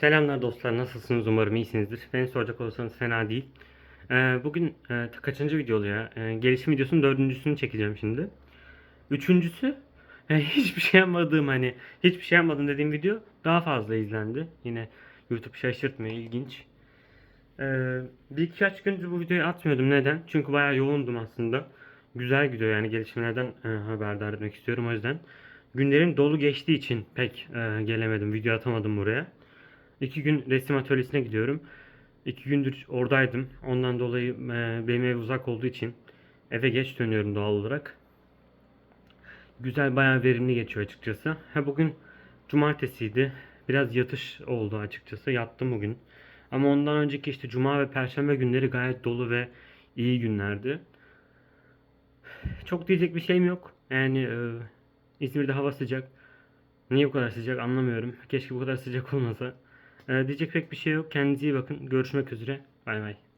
Selamlar dostlar, nasılsınız? Umarım iyisinizdir. Beni soracak olursanız fena değil. Ee, bugün e, kaçıncı video oluyor? Ee, gelişim videosunun dördüncüsünü çekeceğim şimdi. Üçüncüsü, e, hiçbir şey yapmadığım hani, hiçbir şey yapmadım dediğim video daha fazla izlendi. Yine YouTube şaşırtmıyor, ilginç. Ee, bir iki kaç gündür bu videoyu atmıyordum. Neden? Çünkü bayağı yoğundum aslında. Güzel gidiyor yani gelişmelerden e, haberdar etmek istiyorum o yüzden. Günlerim dolu geçtiği için pek e, gelemedim, video atamadım buraya. İki gün resim atölyesine gidiyorum. İki gündür oradaydım. Ondan dolayı e, benim ev uzak olduğu için eve geç dönüyorum doğal olarak. Güzel bayağı verimli geçiyor açıkçası. Ha bugün cumartesiydi. Biraz yatış oldu açıkçası. Yattım bugün. Ama ondan önceki işte cuma ve perşembe günleri gayet dolu ve iyi günlerdi. Çok diyecek bir şeyim yok. Yani e, İzmir'de hava sıcak. Niye bu kadar sıcak anlamıyorum. Keşke bu kadar sıcak olmasa. Ee, diyecek pek bir şey yok. Kendinize iyi bakın. Görüşmek üzere. Bay bay.